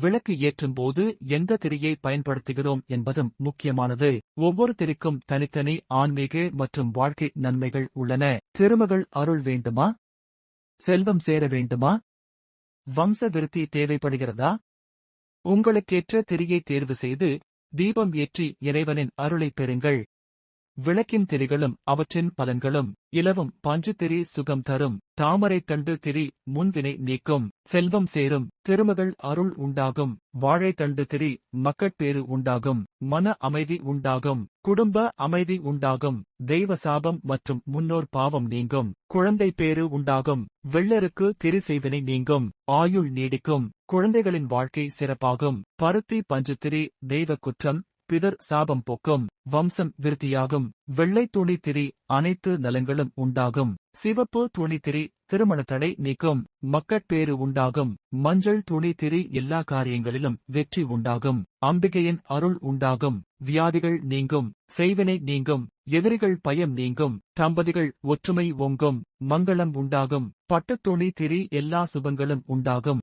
விளக்கு ஏற்றும் போது எந்த திரியை பயன்படுத்துகிறோம் என்பதும் முக்கியமானது. ஒவ்வொரு திரிக்கும் தனித்தனி ஆன்மீக மற்றும் வாழ்க்கை நன்மைகள் உள்ளன. திருமகள் அருள் வேண்டுமா? செல்வம் சேர வேண்டுமா? வம்ச விருத்தி தேவைப்படுகிறதா? உங்களுக்கேற்ற திரியை தேர்வு செய்து தீபம் ஏற்றி இறைவனின் அருளைப் பெறுங்கள். விளக்கின் திரிகளும் அவற்றின் பலன்களும் இலவும் பஞ்சு திரி சுகம் தரும். தாமரை தண்டு திரி முன்வினை நீக்கும். செல்வம் சேரும். திருமகள் அருள் உண்டாகும். வாழை தண்டு திரி மக்கட்பேறு உண்டாகும். மன அமைதி உண்டாகும். குடும்ப அமைதி உண்டாகும். தெய்வ சாபம் மற்றும் முன்னோர் பாவம் நீங்கும். குழந்தை பேறு உண்டாகும். வெள்ளருக்கு திரி செய்வினை நீங்கும். ஆயுள் நீடிக்கும். குழந்தைகளின் வாழ்க்கை சிறப்பாகும். பருத்தி பஞ்சு திரி தெய்வ குற்றம். பிதர் சாபம் போக்கும் வம்சம் விருத்தியாகும் வெள்ளை துணி திரி அனைத்து நலங்களும் உண்டாகும் சிவப்பு துணி திரி திருமண தடை நீக்கும் மக்கட்பேறு உண்டாகும் மஞ்சள் துணி திரி எல்லா காரியங்களிலும் வெற்றி உண்டாகும் அம்பிகையின் அருள் உண்டாகும் வியாதிகள் நீங்கும் செய்வினை நீங்கும் எதிரிகள் பயம் நீங்கும் தம்பதிகள் ஒற்றுமை ஓங்கும் மங்களம் உண்டாகும் பட்டுத்துணி திரி எல்லா சுபங்களும் உண்டாகும்